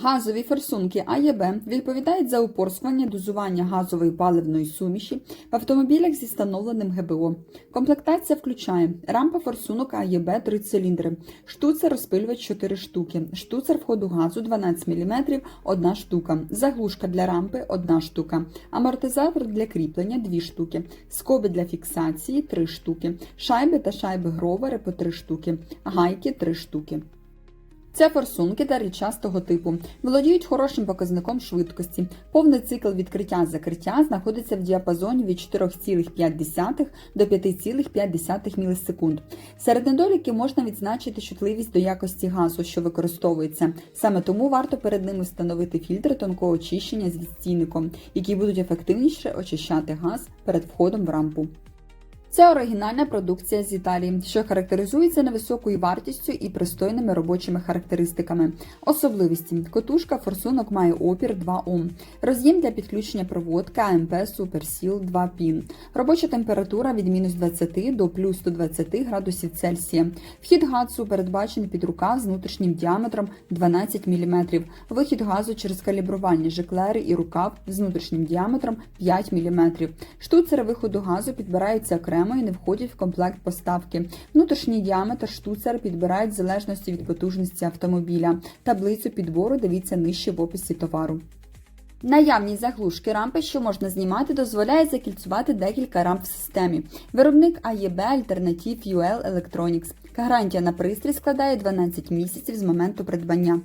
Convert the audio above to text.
Газові форсунки АЄБ відповідають за упорскування дозування газової паливної суміші в автомобілях зі встановленим ГБО. Комплектація включає рампа форсунок АЄБ 3 циліндри, штуцер розпилювач 4 штуки, штуцер входу газу 12 мм 1 штука, заглушка для рампи 1 штука, амортизатор для кріплення 2 штуки, скоби для фіксації 3 штуки, шайби та шайби гровери по 3 штуки, гайки 3 штуки. Це форсунки дерельчастого типу, володіють хорошим показником швидкості. Повний цикл відкриття-закриття знаходиться в діапазоні від 4,5 до 5,5 мілісекунд. Серед недоліків можна відзначити чутливість до якості газу, що використовується. Саме тому варто перед ними встановити фільтри тонкого очищення з відстійником, які будуть ефективніше очищати газ перед входом в рампу. Це оригінальна продукція з Італії, що характеризується невисокою вартістю і пристойними робочими характеристиками. Особливості котушка форсунок має опір 2 Ом, роз'єм для підключення проводки АМП Суперсіл 2 пін, робоча температура від мінус 20 до плюс 120 градусів Цельсія. Вхід газу передбачений під рукав з внутрішнім діаметром 12 мм, вихід газу через калібрування жеклери і рукав з внутрішнім діаметром 5 мм. Штуцери виходу газу підбираються окремо і не входять в комплект поставки. Внутрішній діаметр штуцер підбирають в залежності від потужності автомобіля. Таблицю підбору дивіться нижче в описі товару. Наявність заглушки рампи, що можна знімати, дозволяє закільцювати декілька рамп в системі. Виробник AEB Alternative UL Electronics. Гарантія на пристрій складає 12 місяців з моменту придбання.